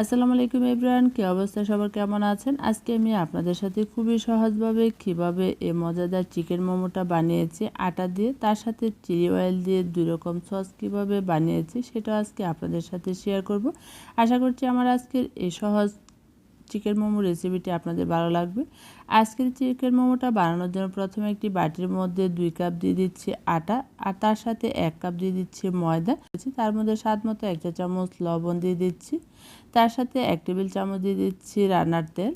আসসালামু আলাইকুম এভরিওয়ান কী অবস্থা? সবার কেমন আছেন? আজকে আমি আপনাদের সাথে খুবই সহজভাবে কীভাবে এ মজাদার চিকেন মোমোটা বানিয়েছি। আটা দিয়ে, তার সাথে চিলি অয়েল দিয়ে দুই রকম সস কীভাবে বানিয়েছি সেটা আজকে আপনাদের সাথে শেয়ার করব। আশা করছি আমার আজকের এই সহজ চিকেন মোমো রেসিপিটি আপনাদের ভালো লাগবে। আজকের চিকেন মোমোটা বানানোর জন্য প্রথমে একটি বাটির মধ্যে দুই কাপ দিয়ে দিচ্ছি আটা, আর তার সাথে এক কাপ দিয়ে দিচ্ছি ময়দা। তার মধ্যে স্বাদ মতো এক চা চামচ লবণ দিয়ে দিচ্ছি। তার সাথে এক টেবিল চামচ দিয়ে দিচ্ছি রান্নার তেল।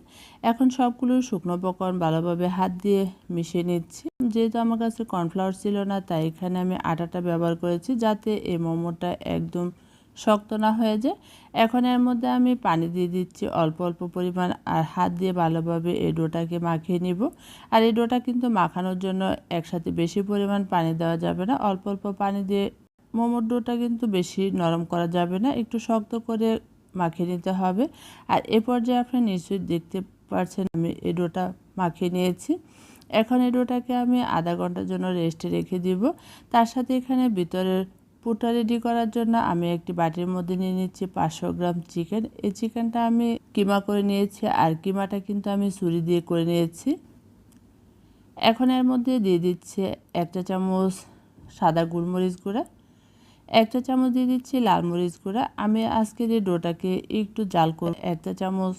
এখন সবগুলো শুকনো উপকরণ ভালোভাবে হাত দিয়ে মিশিয়ে নিচ্ছি। যেহেতু আমার কাছে কর্নফ্লাওয়ার ছিল না, তাই এখানে আমি আটাটা ব্যবহার করেছি যাতে এই মোমোটা একদম শক্ত না হয়ে যায়। এখন এর মধ্যে আমি পানি দিয়ে দিচ্ছি অল্প অল্প পরিমাণ আর হাত দিয়ে ভালোভাবে এই ডোটাকে মাখিয়ে নিব। আর এই ডোটা কিন্তু মাখানোর জন্য একসাথে বেশি পরিমাণ পানি দেওয়া যাবে না। অল্প অল্প পানি দিয়ে মোমোর ডোটা কিন্তু বেশি নরম করা যাবে না। একটু শক্ত করে মাখিয়ে নিতে হবে। আর এ পর্যায়ে আপনি নিশ্চয়ই দেখতে পারছেন আমি এই ডোটা মাখিয়ে নিয়েছি। এখন এই ডোটাকে আমি আধা ঘণ্টার জন্য রেস্টে রেখে দিব। তার সাথে এখানে ভিতরের পুরটা রেডি করার জন্য আমি একটি বাটির মধ্যে নিয়ে নিচ্ছি পাঁচশো গ্রাম চিকেন এই চিকেনটা আমি কিমা করে নিয়েছি আর কিমাটা কিন্তু আমি ছুরি দিয়ে করে নিয়েছি। এখন এর মধ্যে দিয়ে দিচ্ছি একটা চামচ সাদা গোলমরিচ গুঁড়া একটা চামচ দিয়ে দিচ্ছি লাল মরিচ গুঁড়া। আমি আজকের এই ডোটাকে একটু জাল করে একটা চামচ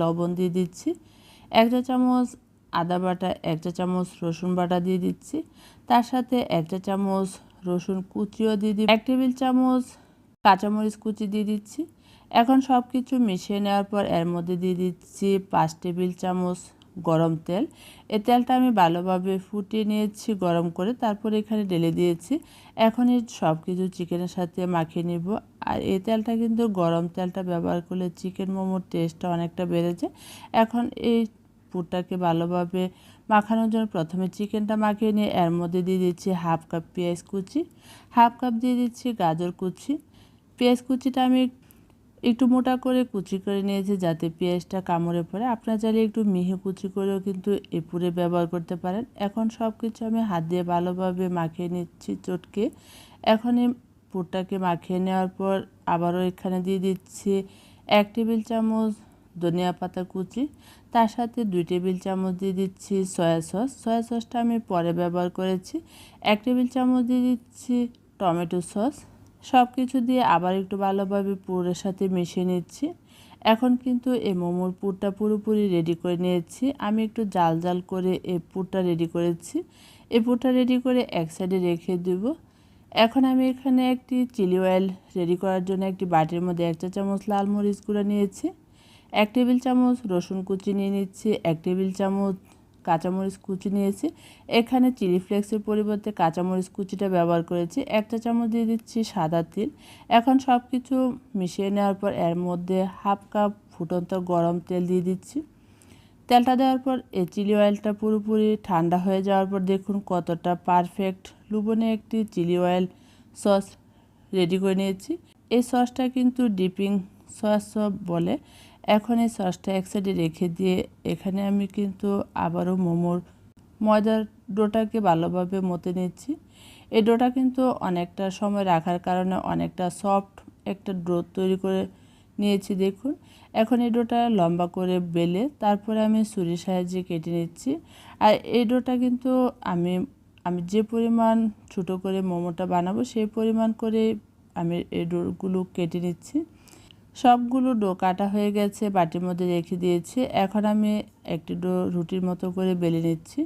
লবণ দিয়ে দিচ্ছি একটা চামচ আদা বাটা একটা চামচ রসুন বাটা দিয়ে দিচ্ছি। তার সাথে একটা চামচ রসুন কুচিও দিয়ে দিই। এক টেবিল চামচ কাঁচামরিচ কুচি দিয়ে দিচ্ছি। এখন সব কিছু মিশিয়ে নেওয়ার পর এর মধ্যে দিয়ে দিচ্ছি পাঁচ টেবিল চামচ গরম তেল। এই তেলটা আমি ভালোভাবে ফুটিয়ে নিয়েছি গরম করে, তারপর এখানে ঢেলে দিয়েছি। এখন এই সব কিছু চিকেনের সাথে মাখিয়ে নিব। আর এই তেলটা কিন্তু গরম তেলটা ব্যবহার করলে চিকেন মোমোর টেস্টটা অনেকটা বেড়ে যায় এখন এই পুরটাকে ভালোভাবে মাখানোর জন্য প্রথমে চিকেনটা মাখিয়ে নিয়ে এর মধ্যে দিয়ে দিচ্ছি হাফ কাপ পেঁয়াজ কুচি, হাফ কাপ দিয়ে দিচ্ছি গাজর কুচি। পেঁয়াজ কুচিটা আমি একটু মোটা করে কুচি করে নিয়েছি যাতে পেঁয়াজটা কামড়ে পড়ে। আপনারা চাইলে একটু মিহি কুচি করেও কিন্তু এ পুরে ব্যবহার করতে পারেন। এখন সব কিছু আমি হাত দিয়ে ভালোভাবে মাখিয়ে নিচ্ছি চটকে। এখন এই পুরটাকে মাখিয়ে নেওয়ার পর আবারও এখানে দিয়ে দিচ্ছি এক টেবিল চামচ ধনিয়া পাতা কুচি, তার সাথে দুই টেবিল চামচ দিয়ে দিচ্ছি সয়া সস। সয়া সসটা আমি পরে ব্যবহার করেছি। এক টেবিল চামচ দিয়ে দিচ্ছি টমেটো সস। সব কিছু দিয়ে আবার একটু ভালোভাবে পুরের সাথে মিশিয়ে নিচ্ছি। এখন কিন্তু এই মোমোর পুরটা পুরোপুরি রেডি করে নিয়েছি। আমি একটু জাল জাল করে এই পুরটা রেডি করেছি। এই পুরটা রেডি করে এক সাইডে রেখে দেব। এখন আমি এখানে একটি চিলি অয়েল রেডি করার জন্য একটি বাটির মধ্যে এক চা চামচ লাল মরিচ গুঁড়া নিয়েছি। এক টেবিল চামচ রসুন কুচি নিয়ে নিচ্ছি, এক টেবিল চামচ কাঁচামরিচ কুচি নিয়েছি। এখানে চিলি ফ্লেক্সের পরিবর্তে কাঁচামরিচ কুচিটা ব্যবহার করেছি। একটা চামচ দিয়ে দিচ্ছি সাদা তিল। এখন সব কিছু মিশিয়ে নেওয়ার পর এর মধ্যে হাফ কাপ ফুটন্ত গরম তেল দিয়ে দিচ্ছি। তেলটা দেওয়ার পর এই চিলি অয়েলটা পুরোপুরি ঠান্ডা হয়ে যাওয়ার পর দেখুন কতটা পারফেক্ট। লুবনে একটি চিলি অয়েল সস রেডি করে নিয়েছি। এই সসটা কিন্তু ডিপিং সস বলে। এখন এই সসটা এক সাইডে রেখে দিয়ে এখানে আমি কিন্তু আবারও মোমোর ময়দার ডোটাকে ভালোভাবে মতে নিচ্ছি। এই ডোটা কিন্তু অনেকটা সময় রাখার কারণে অনেকটা সফট একটা ডো তৈরি করে নিয়েছি, দেখুন। এখন এই ডোটা লম্বা করে বেলে তারপরে আমি ছুরির সাহায্যে কেটে নিচ্ছি। আর এই ডোটা কিন্তু আমি আমি যে পরিমাণ ছোটো করে মোমোটা বানাবো সেই পরিমাণ করে আমি এই ডোগুলো কেটে নিচ্ছি। সবগুলো ডো কাটা হয়ে গেছে, বাটির মধ্যে রেখে দিয়েছি। এখন আমি একটি ডো রুটির মতো করে বেলে নিচ্ছি।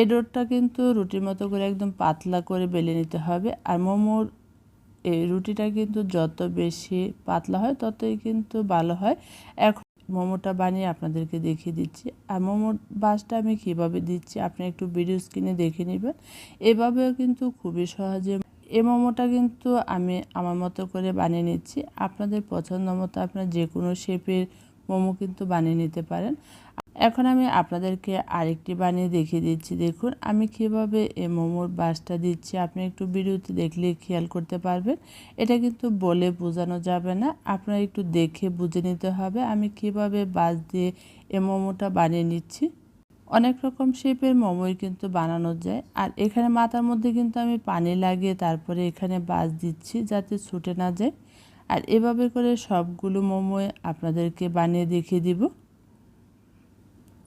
এ ডোরটা কিন্তু রুটির মতো করে একদম পাতলা করে বেলে নিতে হবে। আর মোমোর এই রুটিটা কিন্তু যত বেশি পাতলা হয়, ততই কিন্তু ভালো হয়। এখন মোমোটা বানিয়ে আপনাদেরকে দেখিয়ে দিচ্ছি। আর মোমোর বাসটা আমি কীভাবে দিচ্ছি, আপনি একটু ভিডিও স্ক্রিনে দেখে নেবেন। এভাবেও কিন্তু খুবই সহজে এই মোমোটা কিন্তু আমি আমার মতো করে বানিয়ে নিচ্ছি। আপনাদের পছন্দ মতো আপনার যে কোনো শেপের মোমো কিন্তু বানিয়ে নিতে পারেন। এখন আমি আপনাদেরকে আরেকটি বানিয়ে দেখিয়ে দিচ্ছি। দেখুন, আমি কীভাবে এই মোমোর বাসটা দিচ্ছি, আপনি একটু বিরতি দেখলে খেয়াল করতে পারবেন। এটা কিন্তু বলে বোঝানো যাবে না, আপনার একটু দেখে বুঝে নিতে হবে আমি কীভাবে বাস দিয়ে এই মোমোটা বানিয়ে নিচ্ছি। অনেক রকম শেপের মোমোই কিন্তু বানানো যায়। আর এখানে মাথার মধ্যে কিন্তু আমি পানি লাগিয়ে তারপরে এখানে বাস দিচ্ছি যাতে ছুটে না যায়। আর এভাবে করে সবগুলো মোমো আপনাদেরকে বানিয়ে দেখিয়ে দিব।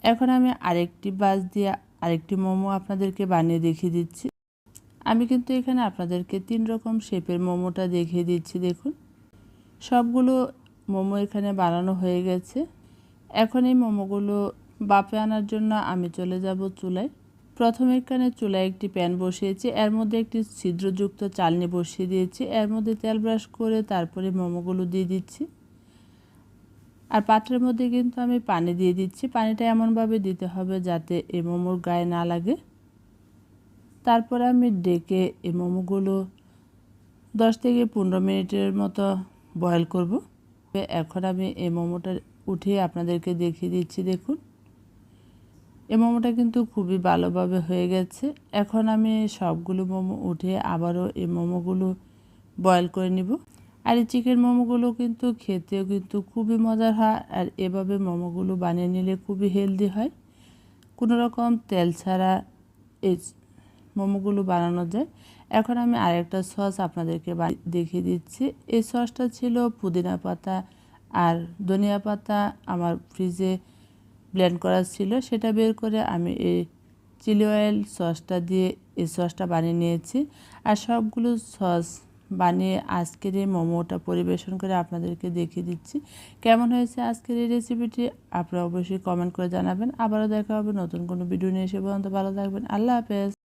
এখন আমি আরেকটি বাস দিয়ে আরেকটি মোমো আপনাদেরকে বানিয়ে দেখিয়ে দিচ্ছি। আমি কিন্তু এখানে আপনাদেরকে তিন রকম শেপের মোমোটা দেখিয়ে দিচ্ছি, দেখুন। সবগুলো মোমো এখানে বানানো হয়ে গেছে। এখন এই মোমোগুলো বাপে আনার জন্য আমি চলে যাব চুলায়। প্রথমে এখানে চুলায় একটি প্যান বসিয়েছি, এর মধ্যে একটি ছিদ্রযুক্ত চালনি বসিয়ে দিয়েছি, এর মধ্যে তেল ব্রাশ করে তারপরে মোমোগুলো দিয়ে দিচ্ছি। আর পাত্রের মধ্যে কিন্তু আমি পানি দিয়ে দিচ্ছি, পানিটা এমনভাবে দিতে হবে যাতে এই মোমোর গায়ে না লাগে। তারপরে আমি ডেকে এই মোমোগুলো দশ থেকে পনেরো মিনিটের মতো বয়েল করব। এখন আমি এই মোমোটা উঠিয়ে আপনাদেরকে দেখিয়ে দিচ্ছি, দেখুন। এই মোমোটা কিন্তু খুবই ভালোভাবে হয়ে গেছে। এখন আমি সবগুলো মোমো উঠে আবারও এই মোমোগুলো বয়েল করে নিব। আর এই চিকেন মোমোগুলো কিন্তু খেতেও কিন্তু খুবই মজার হয় আর এভাবে মোমোগুলো বানিয়ে নিলে খুবই হেলদি হয়। কোনো রকম তেল ছাড়া এই মোমোগুলো বানানো যায়। এখন আমি আরেকটা সস আপনাদেরকে দেখিয়ে দিচ্ছি। এই সসটা ছিল পুদিনা পাতা আর ধনিয়া পাতা। আমার ফ্রিজে ব্লেন্ড করা ছিল, সেটা বের করে আমি এই চিলি অয়েল সসটা দিয়ে এই সসটা বানিয়ে নিয়েছি। আর সবগুলো সস বানিয়ে আজকের এই মোমোটা পরিবেশন করে আপনাদেরকে দেখিয়ে দিচ্ছি। কেমন হয়েছে আজকের এই রেসিপিটি আপনারা অবশ্যই কমেন্ট করে জানাবেন। আবারও দেখা হবে নতুন কোনো ভিডিও নিয়ে এসে পর্যন্ত ভালো থাকবেন। আল্লাহ হাফেজ।